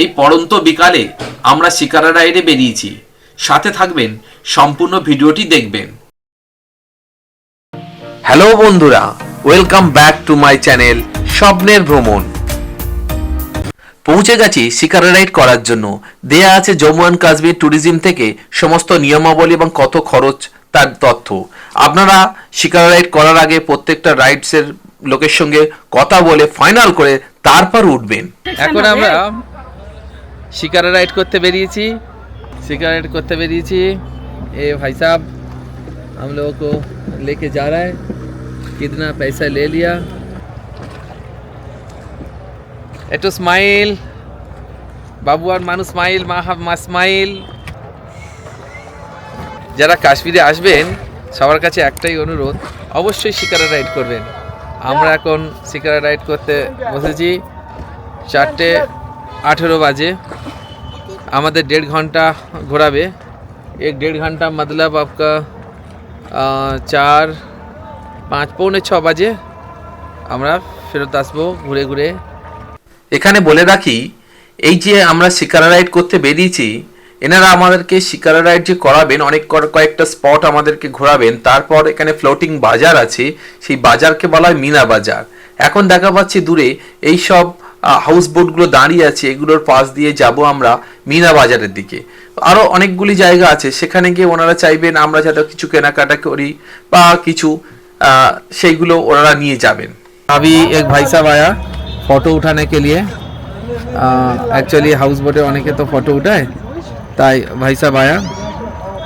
এই পড়ন্ত বিকালে আমরা শিকারা রাইডে বেরিয়েছি। সাথে থাকবেন সম্পূর্ণ ভিডিওটি দেখবেন। হ্যালো বন্ধুরা welcome back to my channel স্বপ্নের ভ্রমণ। পৌঁছে গেছি শিকারা রাইড করার জন্য। দেয়া আছে জম্মু অ্যান্ড কাশ্মীর ট্যুরিজম থেকে সমস্ত নিয়মাবলী এবং কত খরচ তার তথ্য। আপনারা শিকারা রাইড করার আগে প্রত্যেকটা রাইডসের লোকের সঙ্গে কথা বলে ফাইনাল করে তারপর উঠবেন। এখন আমরা শিকারা রাইড করতে বেরিয়েছি। শিকার রাইড করতে বেরিয়েছি। এ ভাই সাহ আমলোক লেকে যা लेके जा পয়সা লে লিয়া। একটু স্মাইল বাবু আর মানুষ স্মাইল মা স্মাইল যারা কাশ্মীরে আসবেন, সবার কাছে একটাই অনুরোধ, অবশ্যই শিকারা রাইড করবেন। আমরা এখন শিকারা রাইড করতে বসেছি। চারটে আঠেরো বাজে। আমাদের দেড় ঘন্টা ঘোরাবে এক দেড় ঘন্টা মতলব आपका আ, চার পাঁচ পৌনে ছ বাজে আমরা ফেরত আসবো ঘুরে ঘুরে এখানে বলে রাখি এই যে আমরা শিকারা রাইড করতে বেরিয়েছি এনারা আমাদেরকে শিকারা রাইড যে করাবেন অনেক কর- কয়েকটা স্পট আমাদেরকে ঘোরাবেন তারপর এখানে ফ্লোটিং বাজার আছে সেই বাজারকে বলা হয় মিনা বাজার এখন দেখা পাচ্ছি দূরে এই সব হাউস বোটগুলো দাঁড়িয়ে আছে এগুলোর পাশ দিয়ে যাব আমরা মিনা বাজারের দিকে আরও অনেকগুলি জায়গা আছে সেখানে গিয়ে ওনারা চাইবেন আমরা যাতে কিছু কেনাকাটা করি বা কিছু আহ, সেইগুলো ওনারা নিয়ে যাবেন अभी एक भाई साहब आया फोटो उठाने के लिए एक्चुअली हाउस बोटे होने के तो फोटो उठाए ताई भाई साहब आया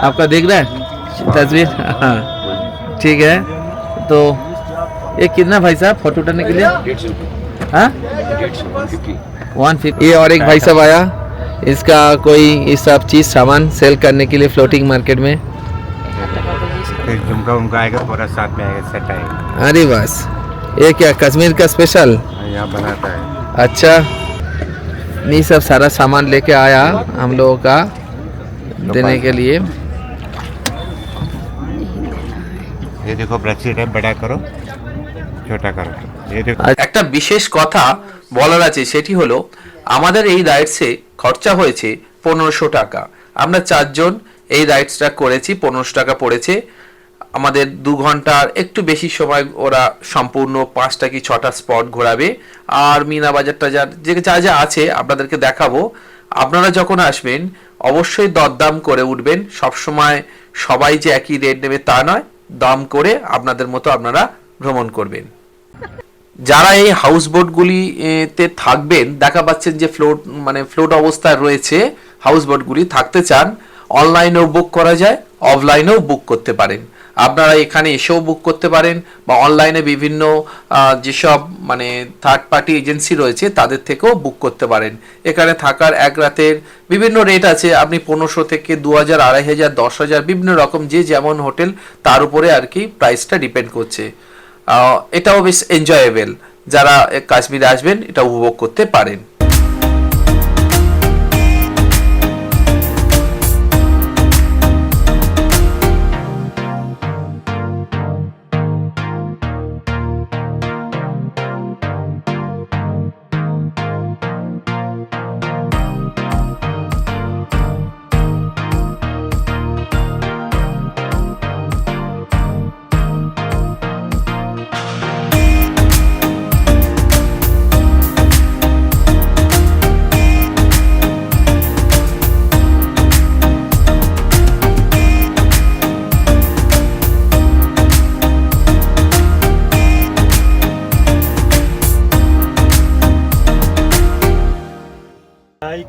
आपका देख रहा है तस्वीर हाँ ठीक है तो ये कितना भाई साहब फोटो उठाने के लिए हाँ वन फिफ्टी ये और एक भाई साहब आया। इसका कोई ये सब चीज़ सामान सेल करने के लिए फ्लोटिंग मार्केट में। झुमका उमका आएगा पूरा साथ में आएगा सेट आएगा। अरे बस। ये क्या कश्मीर का स्पेशल यहाँ बनाता है। अच्छा। नहीं सब सारा सामान लेके आया हम लोगों का देने के लिए। ये देखो ब्रशशीट है बड़ा करो छोटा करो। একটা বিশেষ কথা বলার আছে, সেটি হলো, আমাদের এই রাইডসে খরচা হয়েছে পনেরোশো টাকা। আমরা চারজন এই রাইডসটা করেছি, পনেরোশো টাকা পড়েছে। আমাদের দু ঘণ্টার একটু বেশি সময় ওরা সম্পূর্ণ পাঁচটা কি ছটা স্পট ঘোরাবে। আর মিনা বাজার টাজার যে যা যা আছে আপনাদেরকে দেখাবো। আপনারা যখন আসবেন, অবশ্যই দরদাম করে উঠবেন। সবসময় সবাই যে একই রেট নেবে তা নয়, দাম করে আপনাদের মতো আপনারা ভ্রমণ করবেন। যারা এই হাউস বোটগুলি তে থাকবেন, দেখা পাচ্ছেন যে ফ্লোট মানে ফ্লোট অবস্থায় রয়েছে হাউস বোটগুলি থাকতে চান অনলাইনেও বুক করা যায় অফলাইনেও বুক করতে পারেন। আপনারা এখানে এসেও বুক করতে পারেন, বা অনলাইনে বিভিন্ন যেসব মানে থার্ড পার্টি এজেন্সি রয়েছে, তাদের থেকেও বুক করতে পারেন। এখানে থাকার এক রাতের বিভিন্ন রেট আছে, আপনি পনেরোশো থেকে দু হাজার আড়াই হাজার, দশ হাজার, বিভিন্ন রকম যে যেমন হোটেল তার উপরে আর কি প্রাইসটা ডিপেন্ড করছে। এটাও বেশ এনজয়েবেল যারা কাশ্মীরে আসবেন এটা উপভোগ করতে পারেন।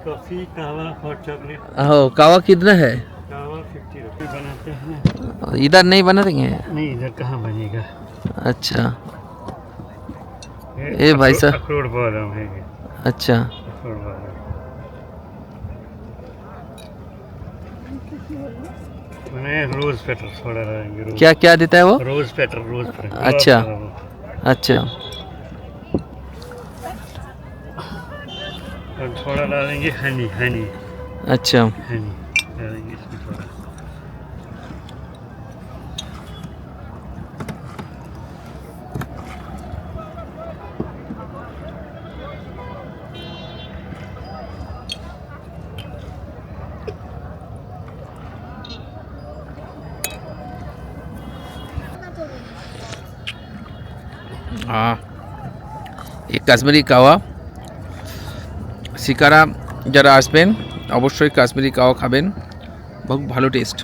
कॉफ़ी कहवा हॉट चॉकलेट। हो कावा कितना है? कहवा फिफ्टी रुपये बनाते हैं। इधर नहीं बना रहे नहीं इधर कहाँ बनेगा? अच्छा। ये भाई साहब- अखरोट है अच्छा। रोज पेटर क्या क्या देता है वो? रोज पेटर रोज पेटर अच्छा। अच्छा। और थोड़ा डालेंगे हनी हनी अच्छा। हनी डालेंगे इसमें थोड़ा। हाँ। ये कश्मीरी कावा। শিকারা যারা আসবেন অবশ্যই কাশ্মীরি কাওয়া খাবেন বহু ভালো টেস্ট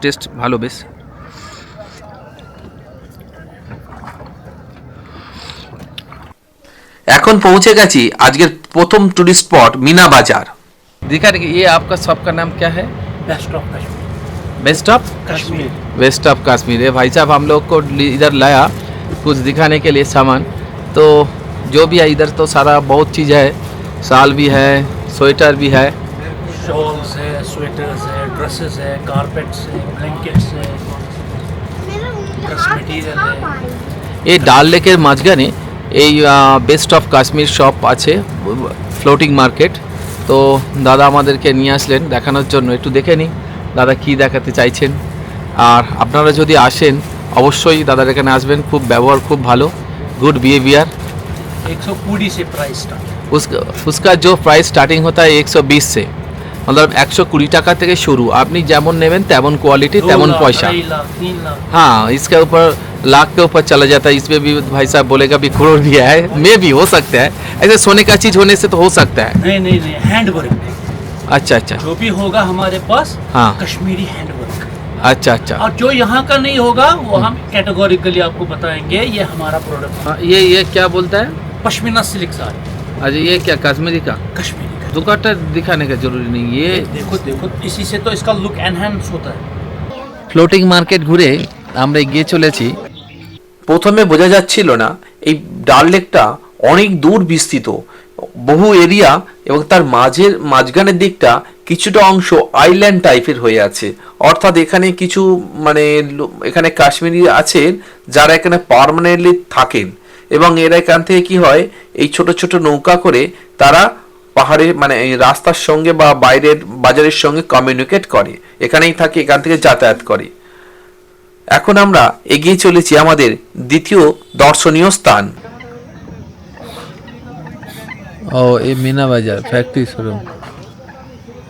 টেস্ট ভালো বেশ এখন পৌঁছে গেছি আজকের প্রথম টুরিস্ট স্পট মিনা বাজার दिखा रही ये आपका शॉप का नाम क्या है best of Kashmir best of Kashmir west of Kashmir ये भाई साहब हम लोग को li- इधर लाया कुछ दिखाने के लिए सामान तो जो भी है इधर तो सारा बहुत चीज़ है साल भी है स्वेटर भी है शॉल्स है स्वेटर्स है ड्रेसेस है कारपेट्स है ब्लैंकेट्स है ड्रेस मटेरियल है এই ডাল লেকের মাঝখানে এই বেস্ট অফ কাশ্মীর শপ আছে ফ্লোটিং মার্কেট তো দাদা আমাদেরকে নিয়ে আসলেন দেখানোর জন্য একটু দেখে নিই দাদা কি দেখাতে চাইছেন আর আপনারা যদি আসেন অবশ্যই দাদার এখানে আসবেন খুব ব্যবহার খুব ভালো গুড বিহেভিয়ার एक सौ कुड़ी से प्राइस स्टार्ट उसका उसका जो प्राइस स्टार्टिंग होता है একশো বিশ से मतलब একশো কুড়ি টাকা থেকে শুরু আপনি যেমন নেবেন তেমন কোয়ালিটি তেমন পয়সা ढाई लाख तीन लाख हाँ इसके ऊपर लाख के ऊपर चला जाता है इसमें भी भाई साहब बोलेगा भी करोड़ भी है मे भी हो सकता है ऐसे सोने का चीज होने से तो हो सकता है नहीं नहीं नहीं हैंड वर्क अच्छा अच्छा जो भी होगा हमारे पास हाँ। कश्मीरी हैंड वर्क अच्छा अच्छा और जो यहाँ का नहीं होगा वो हम कैटेगोरिकली आपको बताएंगे ये हमारा प्रोडक्ट हाँ, ये ये क्या बोलता है पश्मीना सिल्क साड़ी अच्छा ये क्या कश्मीरी का कश्मीरी का दुकाटा दिखाने का जरूरी नहीं ये देखो देखो इसी से तो इसका लुक एनहेंस होता है ফ্লোটিং মার্কেট ঘুরে আমরা এগিয়ে চলেছি প্রথমে বোঝা যাচ্ছিল না এই ডাল লেকটা অনেক দূর বিস্তৃত বহু এরিয়া এবং তার মাঝের মাঝখানের দিকটা কিছুটা অংশ আইল্যান্ড টাইপের হয়ে আছে। অর্থাৎ এখানে কিছু মানে এখানে কাশ্মীরি আছেন যারা এখানে পার্মানেন্টলি থাকেন। এবং এরা এখান থেকে কি হয়, এই ছোট ছোট নৌকা করে তারা পাহাড়ে মানে রাস্তার সঙ্গে বা বাইরের বাজারের সঙ্গে কমিউনিকেট করে। এখানেই থাকে, এখান থেকে যাতায়াত করে। এখন আমরা এগিয়ে চলেছি আমাদের দ্বিতীয় দর্শনীয় স্থান। ও, এই মিনা বাজার ফ্যাক্টরি শোরুম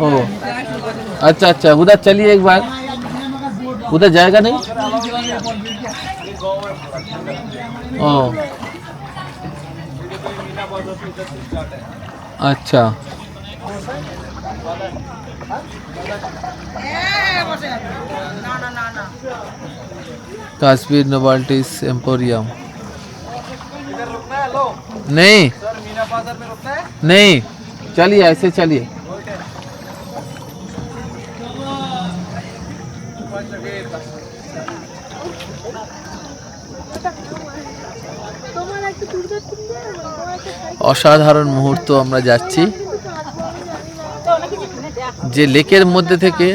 ओ अच्छा अच्छा उधर चलिए एक बार। उधर जाएगा नहीं? ओ। अच्छा। काश्मीर नोबाल्टिस एम्पोरियम। नहीं सर मीना बाजार में रुकना है नहीं चलिए ऐसे चलिए অসাধারণ মুহূর্ত আমরা যাচ্ছি যে লেকের মধ্যে থেকে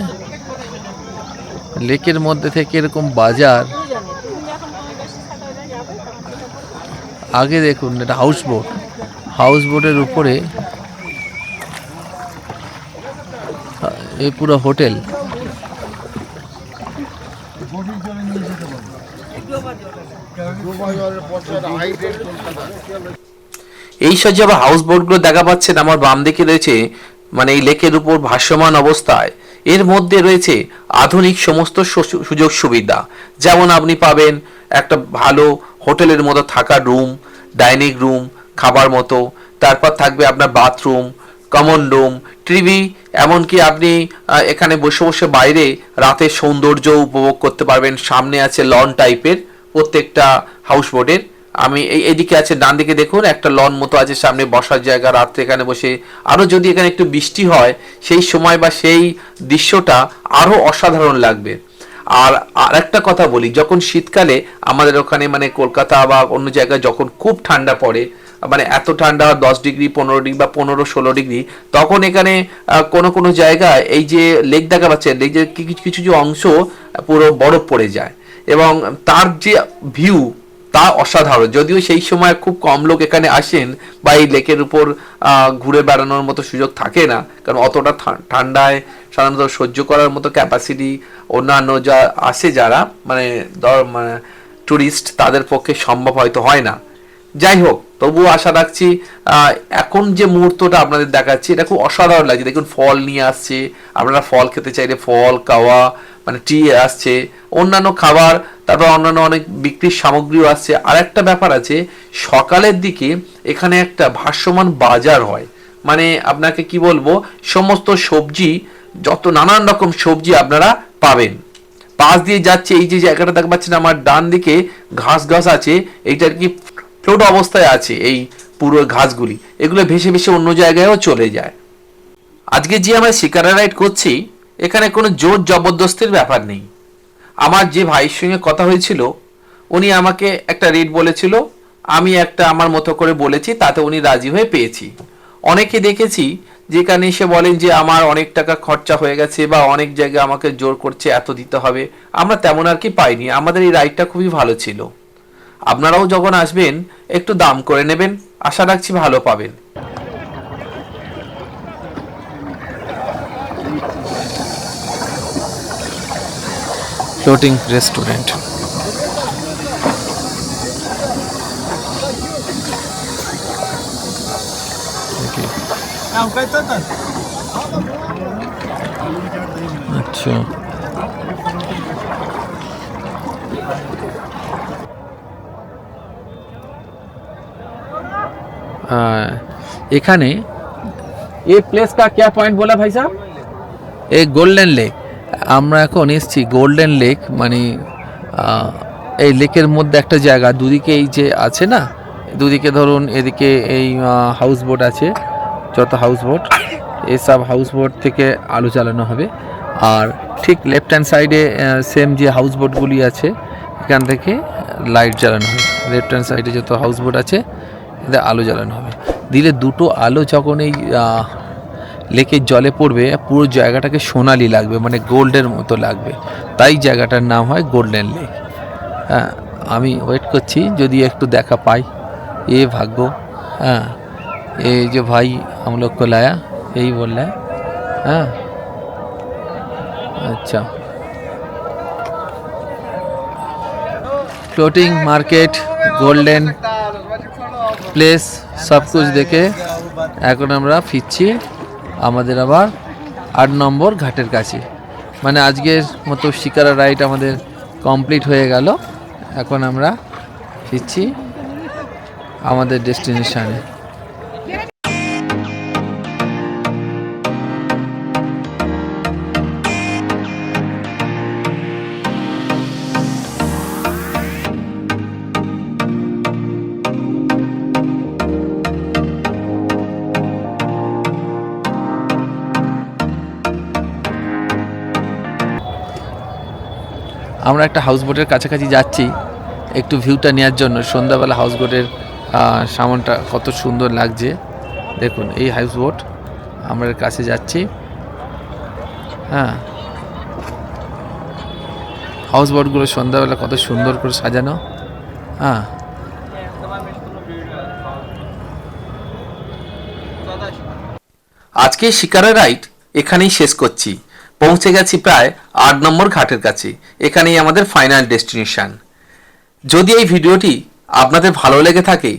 লেকের মধ্যে থেকে এরকম বাজার আগে দেখুন, এটা হাউস বোট হাউস বোটের উপরে এই পুরো হোটেল এই সব যে আবার হাউস বোটগুলো দেখা পাচ্ছেন আমার বাম দিকে রয়েছে মানে এই লেকের উপর ভাসমান অবস্থায়। এর মধ্যে রয়েছে আধুনিক সমস্ত সুযোগ সুবিধা। যেমন আপনি পাবেন একটা ভালো হোটেলের মতো থাকার রুম, ডাইনিং রুম, খাবার মতো। তারপর থাকবে আপনার বাথরুম, কমন রুম, টিভি, এমনকি আপনি এখানে বসে বসে বাইরে রাতের সৌন্দর্য উপভোগ করতে পারবেন। সামনে আছে লন টাইপের প্রত্যেকটা হাউস বোটের আমি এই এদিকে আছে ডান দিকে দেখুন, একটা লন মতো আছে, সামনে বসার জায়গা, রাত্রে এখানে বসে। আরও যদি এখানে একটু বৃষ্টি হয়, সেই সময় বা সেই দৃশ্যটা আরও অসাধারণ লাগবে। আর আরেকটা কথা বলি, যখন শীতকালে আমাদের ওখানে মানে কলকাতা বা অন্য জায়গায় যখন খুব ঠান্ডা পড়ে মানে এত ঠান্ডা দশ ডিগ্রি, পনেরো ডিগ্রি বা পনেরো ষোলো ডিগ্রি, তখন এখানে কোনো কোনো জায়গায় এই যে লেক দেখা পাচ্ছে লেকের কিছু কিছু যে অংশ পুরো বরফ পড়ে যায়। এবং তার যে ভিউ তা অসাধারণ। যদিও সেই সময় খুব কম লোক এখানে আসেন বা এই লেকের উপর ঘুরে বেড়ানোর মতো সুযোগ থাকে না। কারণ অতটা ঠান্ডায় সাধারণত সহ্য করার মতো ক্যাপাসিটি অন্যান্য যা আসে যারা মানে ধর- মানে ট্যুরিস্ট তাদের পক্ষে সম্ভব হয়তো হয় না। যাই হোক তবুও আশা রাখছি এখন যে মুহূর্তটা আপনাদের দেখাচ্ছি, এটা খুব অসাধারণ লাগছে। দেখুন, ফল নিয়ে আসছে, আপনারা ফল খেতে চাইলে ফল, কাওয়া মানে টি আসছে, অন্যান্য খাবার, তারপর অন্যান্য অনেক বিক্রির সামগ্রীও আসছে। আর একটা ব্যাপার আছে, সকালের দিকে এখানে একটা ভাসমান বাজার হয়। মানে আপনাকে কি বলব, সমস্ত সবজি, যত নানান রকম সবজি আপনারা পাবেন। পাশ দিয়ে যাচ্ছে, এই যে জায়গাটা দেখতে পাচ্ছেন, আমার ডান দিকে ঘাস ঘাস আছে এইটার কি ফ্লোট অবস্থায় আছে এই পুরো ঘাসগুলি। এগুলো ভেসে ভেসে অন্য জায়গায়ও চলে যায়। আজকে যে আমরা শিকারা রাইড করছি, এখানে কোনো জোর জবরদস্তির ব্যাপার নেই। আমার যে ভাইয়ের সঙ্গে কথা হয়েছিল, উনি আমাকে একটা রেট বলেছিল, আমি একটা আমার মতো করে বলেছি, তাতে উনি রাজি হয়ে পেয়েছি। অনেকে দেখেছি, যেখানে এসে বলেন যে আমার অনেক টাকা খরচা হয়ে গেছে বা অনেক জায়গায় আমাকে জোর করছে, এত দিতে হবে। আমরা তেমন আর কি পাইনি, আমাদের এই রাইডটা খুবই ভালো ছিল। আপনারাও যখন আসবেন একটু দাম করে নেবেন আশা রাখছি ভালো পাবেন। ফ্লোটিং রেস্টুরেন্ট আচ্ছা। এখানে এই প্লেসটা কে পয়েন্ট বলা ভাই সাহেব? এই গোল্ডেন লেক আমরা এখন এসেছি গোল্ডেন লেক মানে এই লেকের মধ্যে একটা জায়গা। দুদিকে এই যে আছে না দুদিকে ধরুন এদিকে এই হাউস বোট আছে যত হাউস বোট এসব হাউস বোট থেকে আলো চালানো হবে। আর ঠিক লেফট হ্যান্ড সাইডে সেম যে হাউস বোটগুলি আছে এখান থেকে লাইট জ্বালানো হয় লেফট হ্যান্ড সাইডে যত হাউস বোট আছে এতে আলো জ্বালানো হবে। দিলে দুটো আলো যখন এই লেকের জলে পড়বে, পুরো জায়গাটাকে সোনালি লাগবে মানে গোল্ডের মতো লাগবে। তাই জায়গাটার নাম হয় গোল্ডেন লেক। হ্যাঁ আমি ওয়েট করছি, যদি একটু দেখা পাই। এ ভাগ্য হ্যাঁ এ যে ভাই আমলোক লায়া, এই বললে হ্যাঁ। আচ্ছা। ফ্লোটিং মার্কেট গোল্ডেন প্লেস সব কিছু দেখে এখন আমরা ফিরছি আমাদের আবার আট নম্বর ঘাটের কাছে। মানে আজকের মতো শিকারা রাইড আমাদের কমপ্লিট হয়ে গেল। এখন আমরা ফিরছি আমাদের ডেস্টিনেশনে আমরা একটা হাউস বোটের কাছাকাছি যাচ্ছি, একটু ভিউটা নেওয়ার জন্য। সন্ধ্যাবেলা হাউস বোটের সামনটা কত সুন্দর লাগছে। দেখুন, এই হাউস বোট আমরা কাছে যাচ্ছি। হ্যাঁ। হাউস বোটগুলো সন্ধ্যাবেলা কত সুন্দর করে সাজানো। হ্যাঁ। আজকে শিকারা রাইড এখানেই শেষ করছি। পৌঁছে গেছি প্রায় আট নম্বর ঘাটের কাছে। এখানেই আমাদের ফাইনাল ডেস্টিনেশন যদি এই ভিডিওটি আপনাদের ভালো লেগে থাকে,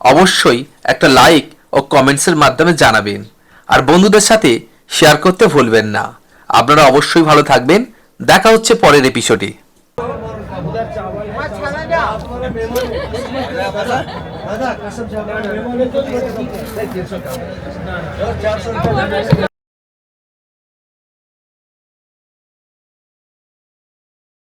অবশ্যই একটা লাইক ও কমেন্টসের মাধ্যমে জানাবেন। আর বন্ধুদের সাথে শেয়ার করতে ভুলবেন না। আপনারা অবশ্যই ভালো থাকবেন। দেখা হচ্ছে পরের এপিসোডে